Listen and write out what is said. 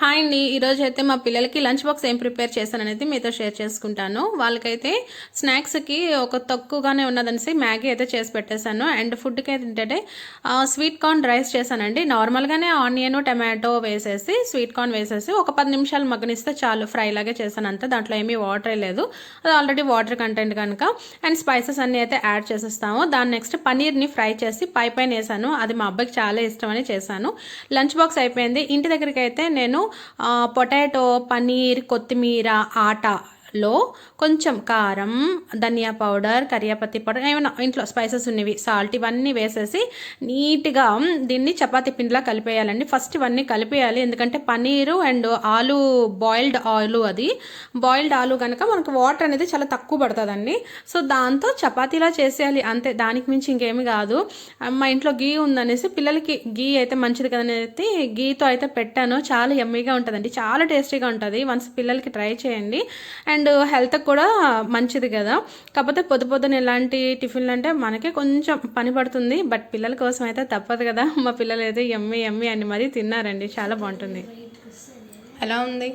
Hi అండి. ఈరోజు అయితే మా పిల్లలకి లంచ్ బాక్స్ ఏం ప్రిపేర్ చేశాననేది మీతో షేర్ చేసుకుంటాను. వాళ్ళకైతే స్నాక్స్కి ఒక తక్కువగానే ఉన్నదనేసి మ్యాగీ అయితే చేసి పెట్టేశాను. అండ్ ఫుడ్కి ఏంటంటే స్వీట్ కార్న్ రైస్ చేశానండి. నార్మల్గానే ఆనియన్ టమాటో వేసేసి స్వీట్ కార్న్ వేసేసి ఒక పది నిమిషాలు మగ్గనిస్తే చాలు. ఫ్రై లాగే చేశాను దాంట్లో ఏమీ వాటర్ లేదు. అది ఆల్రెడీ వాటర్ కంటెంట్ కనుక. అండ్ స్పైసెస్ అన్నీ అయితే యాడ్ చేసేస్తాము. దాని నెక్స్ట్ పనీర్ని ఫ్రై చేసి పై పైన వేసాను. అది మా అబ్బాయికి చాలా ఇష్టమని చేశాను. లంచ్ బాక్స్ అయిపోయింది. ఇంటి దగ్గరికి అయితే నేను పొటాటో పన్నీర్ కొత్తిమీర ఆట లో కొంచెం కారం ధనియా పౌడర్ కరియాపత్తి పౌడర్ ఏమైనా ఇంట్లో స్పైసెస్ ఉన్నవి సాల్ట్ ఇవన్నీ వేసేసి నీట్గా దీన్ని చపాతీ పిండిలా కలిపేయాలండి. ఫస్ట్ ఇవన్నీ కలిపేయాలి. ఎందుకంటే పనీరు అండ్ ఆలు బాయిల్డ్ ఆలు అది. బాయిల్డ్ ఆలు కనుక మనకు వాటర్ అనేది చాలా తక్కువ పడుతుందండి. సో దాంతో చపాతీలా చేసేయాలి. అంతే. దానికి మించి ఇంకేమి కాదు. మా ఇంట్లో గీ ఉందనేసి పిల్లలకి గీ అయితే మంచిది కదనేది గీతో అయితే పెట్టాను. చాలా ఎమ్మీగా ఉంటుందండి. చాలా టేస్టీగా ఉంటుంది. వన్స్ పిల్లలకి ట్రై చేయండి. అండ్ హెల్త్కి కూడా మంచిది కదా. కాకపోతే పొద్దు పొద్దున ఇలాంటి టిఫిన్లు అంటే మనకే కొంచెం పని పడుతుంది. బట్ పిల్లల కోసం అయితే తప్పదు కదా. మా పిల్లలు అయితే ఎమ్మి ఎమ్మి అని మరీ తిన్నారండి. చాలా బాగుంటుంది. ఎలా ఉంది?